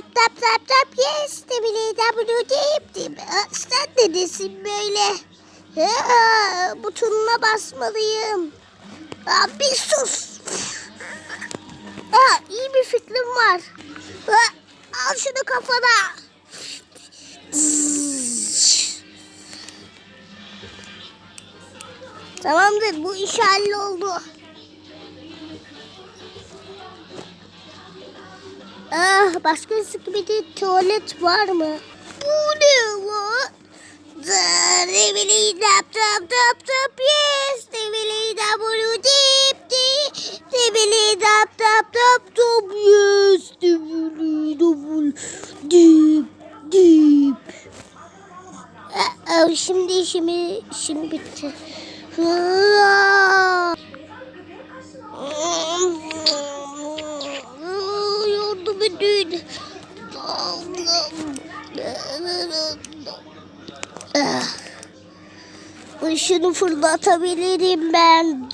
tap tap tap tap yes demeli W deyip Sen de desin böyle. Ha, butonuna basmalıyım. Aa, bir sus. Aa, iyi bir fikrim var. Aa, al şunu kafana. Tamamdır bu iş halloldu. Ah başka gibi de tuvalet var mı? Bu ne lan? Develeyda tap tap tap yes. Develeyda bunu dip dip. Develeyda tap tap tap yes. Develeyda bunu dip dip. Ah, ah, şimdi şimdi şimdi bitti. Ah. Edin. Ah. Işını fırlatabilirim ben.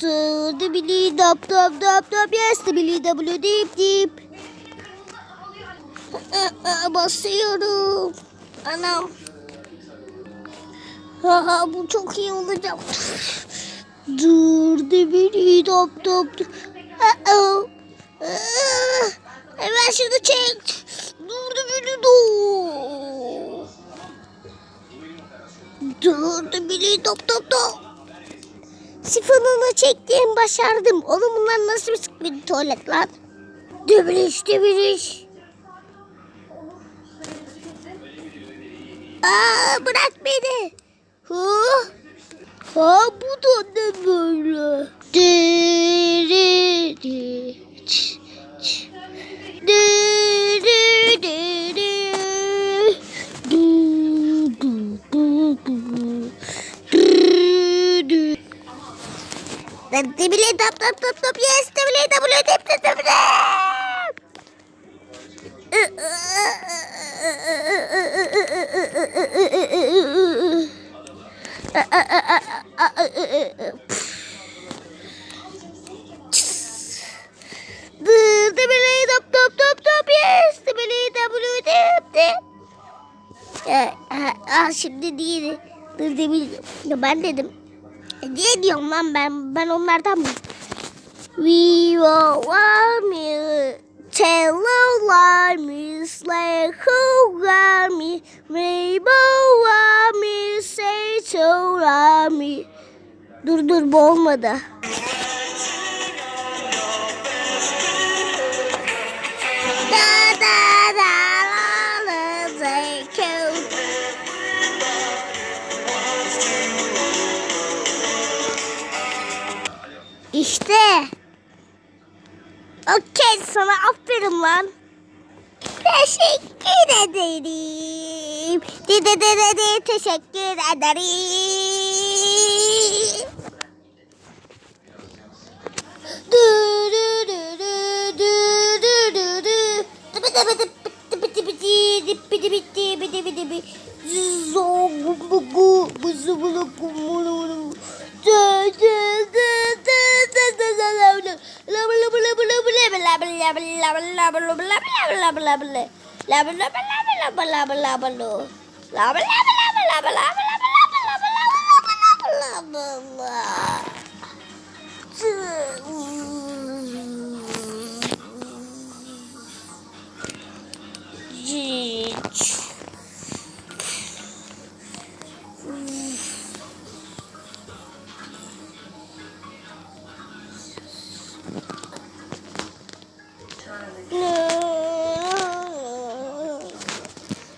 Dibili dap dap dap dap yes dibili w dip dip. Ah, ah, Basıyorum. Anam. Ha, bu çok iyi olacak. Dur dibili dap dap dap. Aa, Evet şimdi çek. Durdu beni do. Durdu beni top top top. Sifonunu çektiğim başardım. Oğlum bunlar nasıl bir, bir tuvalet lan? Dübürüş dübürüş. Aa bırak beni. Ha? Ha bu da ne böyle? Diri diri. Diri di di. Du, du, du, du. Diri di. Dibile tap tap tap tap yes dibile dibile tap tap tap tap. Top Ah şimdi değil. Dur demin. Ben dedim. E, Niye diyorum lan ben? Ben onlardan mı? We will want me tell a me slay who me rainbow want me say to me Dur dur bu olmadı. Da da da la la take İşte. Okey sana aferin lan. Teşekkür ederim. De de de de de teşekkür ederim. Du du du du du du du du. Gente.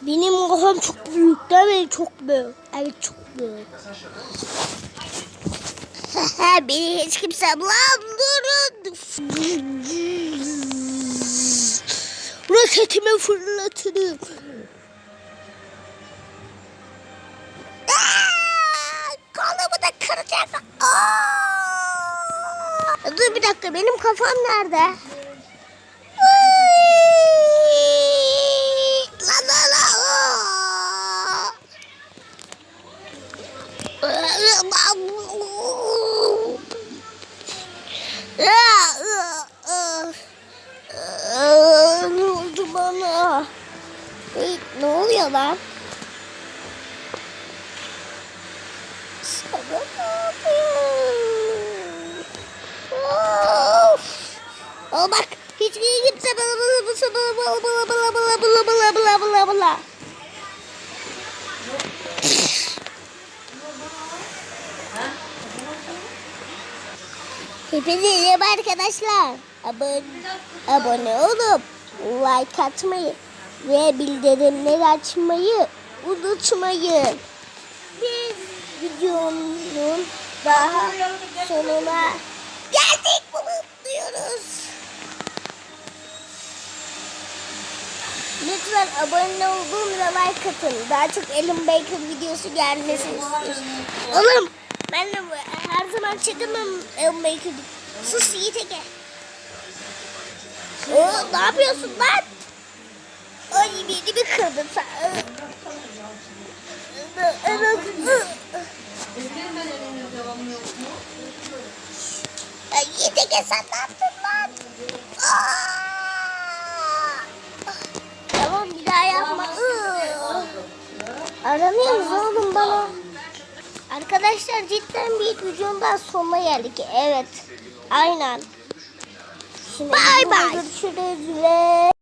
Benim kafam çok büyük değil mi? Çok büyük. Evet çok büyük. Beni hiç kimse bulamdırın. Roketimi fırlatırım. Aa, Kolumu da kıracak. Aa! Dur bir dakika benim kafam nerede? La la la. Ne oldu bana? Hey, Sana ne yapıyor? Of! Al bak hiç kimse bala bala bala bala bala bala bala bala bala bala bala bala bala. Hepinize merhaba arkadaşlar. Abone, abone olup like atmayı ve bildirimleri açmayı unutmayın. Biz videonun daha sonuna geldik bulunuyoruz. Lütfen abone olun ve like atın. Daha çok Ellen Baker videosu gelmesini istiyoruz. Oğlum ben de her zaman çekemem Ellen Baker. Sus Yiğit Ege. Oo, ne yapıyorsun lan? Ay beni bir kırdın sen. Ay Ege sen ne yaptın lan? Tamam bir daha yapma. Aranıyoruz oğlum bana. Arkadaşlar cidden bir videonun sonuna geldik. Evet. Aynen. Şimdi Bay bay. Görüşürüz ve...